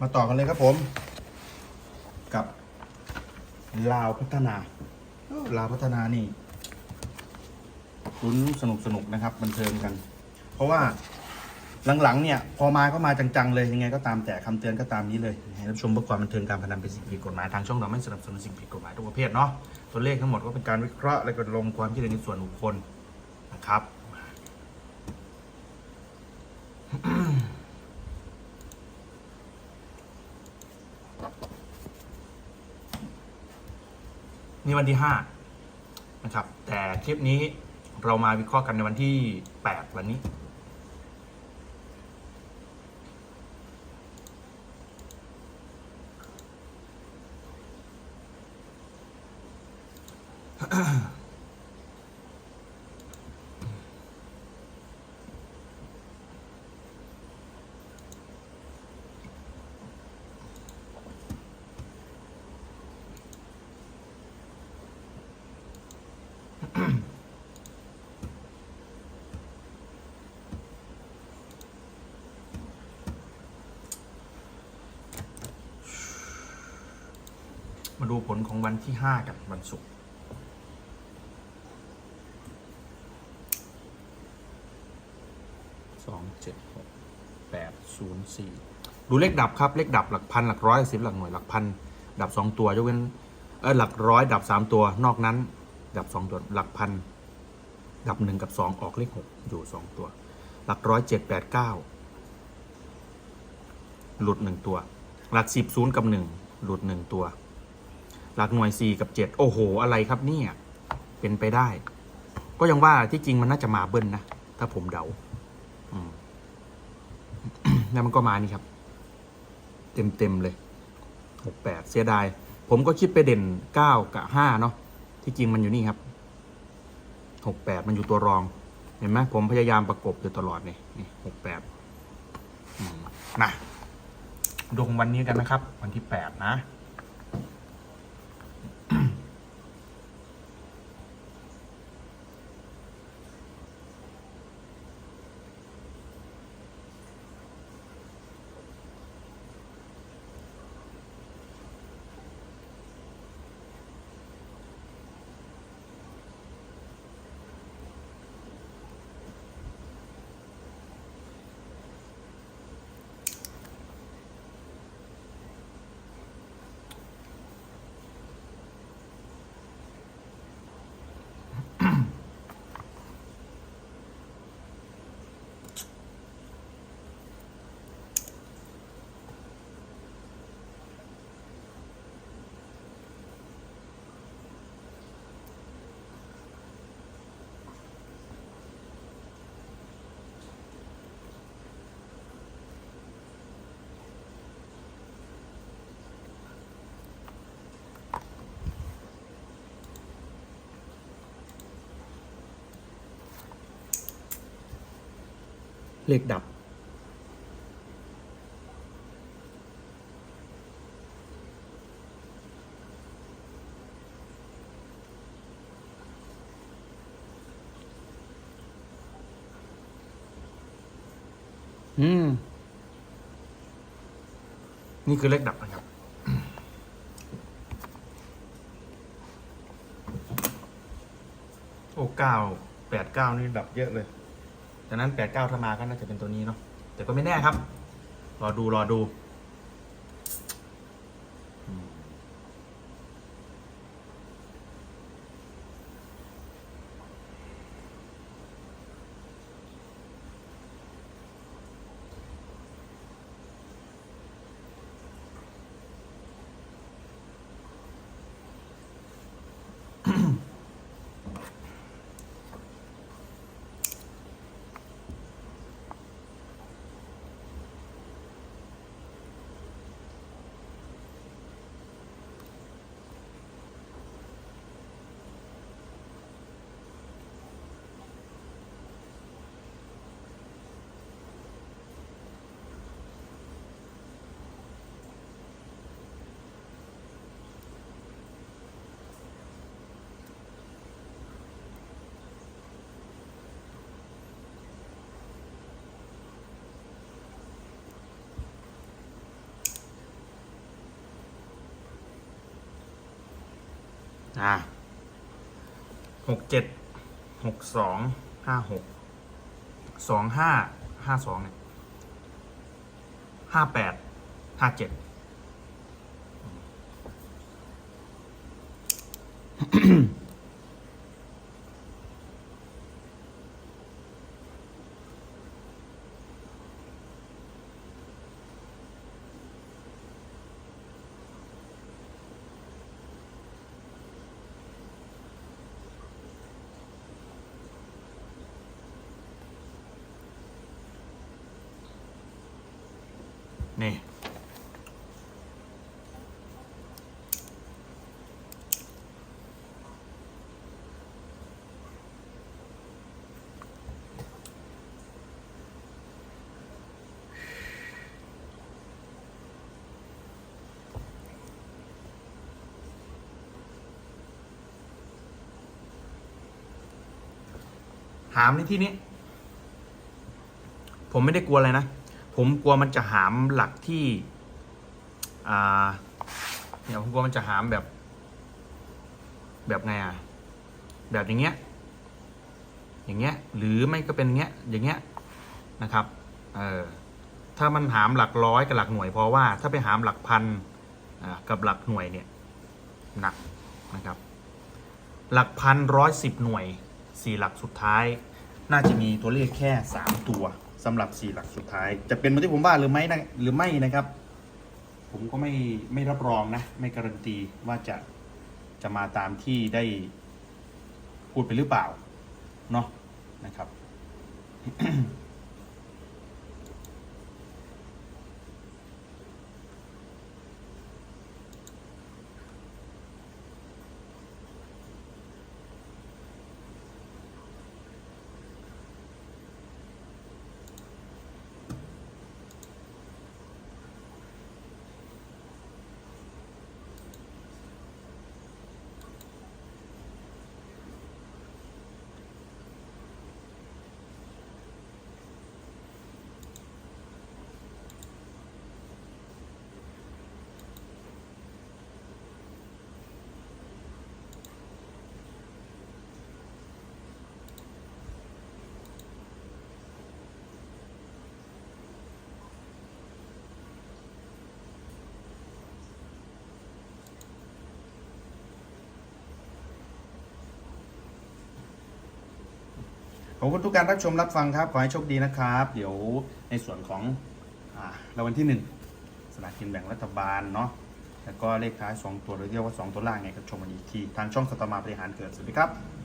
มาต่อกันเลยครับผม กับลาวพัฒนาลาวพัฒนานี่ลุ้นสนุกสนุกๆนะครับ บันเทิงกัน เพราะว่าหลังๆเนี่ย พอมาก็มาจังๆเลยยังไงก็ตามแต่คำเตือนก็ตามนี้เลยให้รับชมเพื่อความบันเทิงการพนันเป็นสิ่งผิดกฎหมายทางช่องเราไม่สนับสนุนสิ่งผิดกฎหมายทุกประเภทเนาะตัวเลขทั้งหมดก็เป็นการวิเคราะห์และก็ลงความคิดเห็นในส่วนบุคคลนะครับ นี่วันที่ห้านะครับ แต่คลิปนี้เรามาวิเคราะห์กันในวันที่แปดวันนี้ มาดูผลของวันที่ห้ากันวันศุกร์สองเจ็ดหกแปดศูนย์สี่ดูเลขดับครับ เลขดับหลักพันหลักร้อยหลักสิบหลักหน่วยหลักพันดับสองตัวยกเว้นเออหลักร้อยดับสามตัวนอกนั้น ดับสองตัวหลักพันดับหนึ่งกับสองออกเลขหกอยู่สองตัว หลักร้อยเจ็ดแปดเก้าหลุดหนึ่งตัว หลักสิบศูนย์กับหนึ่งหลุดหนึ่งตัว หลักหน่วย4กับ7โอ้โห อะไรครับเนี่ยเป็นไปได้ ก็ยังว่าที่จริงมันน่าจะมาเบิ้ลนะ ถ้าผมเดาแล้วมันก็มานี่ครับ เต็มเต็มๆเลย68เสียดาย ผมก็คิดไปเด่น9กับ5เนาะที่จริงมันอยู่นี่ครับ68มันอยู่ตัวรอง เห็นไหมผมพยายามประกบอยู่ตลอดนี่นี่68อืมนะดูของวันนี้กันนะครับ วันที่8นะ เลขดับ อืม นี่คือเลขดับนะครับโอ้เก้าแปดเก้านี่ดับเยอะเลย ดังนั้นแปดเก้าถ้ามาก็น่าจะเป็นตัวนี้เนาะแต่ก็ไม่แน่ครับ รอดูรอดู อ่าหกเจ็ดหกสองห้าหกสองห้าห้าสองเนี่ยห้าแปดห้าเจ็ดนี่ หามในที่นี้ ผมไม่ได้กลัวอะไรนะ ผมกลัวมันจะหามหลักที่ อ่า เนี่ยผมกลัวมันจะหามแบบ แบบไงอะ แบบอย่างเงี้ย อย่างเงี้ย หรือไม่ก็เป็นเงี้ย อย่างเงี้ยนะครับ เออถ้ามันหามหลักร้อยกับหลักหน่วยเพราะว่าถ้าไปหามหลักพันกับหลักหน่วยเนี่ยหนักนะครับ หลักพันร้อยสิบหน่วย สี่หลักสุดท้าย น่าจะมีตัวเลขแค่สามตัวสำหรับสี่หลักสุดท้าย จะเป็นเหมือนที่ผมว่าหรือไม่นะหรือไม่นะครับ ผมก็ไม่ไม่รับรองนะ ไม่การันตีว่าจะจะมาตามที่ได้พูดไปหรือเปล่าเนาะนะครับ ขอบคุณทุกการรับชมรับฟังครับ ขอให้โชคดีนะครับ เดี๋ยวในส่วนของเรางวัลที่หนึ่งสลากกินแบ่งรัฐบาลเนาะแล้วก็เลขท้าย 2 ตัวหรือเรียกว่า 2 ตัวล่างไงก็ชมวันอีกที ทางช่องสตาร์มาบริหารเกิดสวัสดีครับ